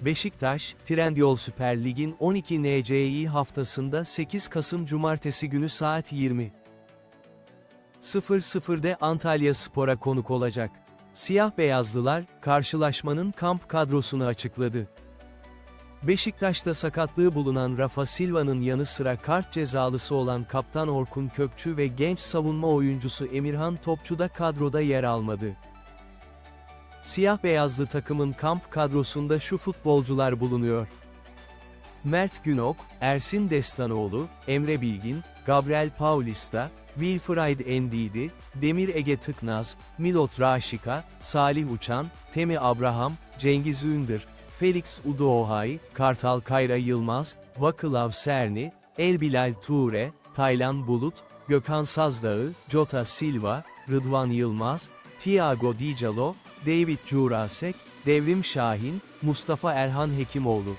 Beşiktaş, Trendyol Süper Lig'in 12 NCI haftasında 8 Kasım Cumartesi günü saat 20. 00'de Antalya Spor'a konuk olacak. Siyah beyazlılar, karşılaşmanın kamp kadrosunu açıkladı. Beşiktaş'ta sakatlığı bulunan Rafa Silva'nın yanı sıra kart cezalısı olan kaptan Orkun Kökçü ve genç savunma oyuncusu Emirhan Topçu da kadroda yer almadı. Siyah beyazlı takımın kamp kadrosunda şu futbolcular bulunuyor. Mert Günok, Ersin Destanoğlu, Emre Bilgin, Gabriel Paulista, Wilfried Endidi, Demir Ege Tıknaz, Milot Raşika, Salih Uçan, Temi Abraham, Cengiz Ündür, Felix Udohay, Kartal Kayra Yılmaz, Vakılav Serni, El Bilal Ture, Taylan Bulut, Gökhan Sazdağı, Jota Silva, Rıdvan Yılmaz, Thiago Dicalo, David Jurasek, Devrim Şahin, Mustafa Erhan Hekimoğlu.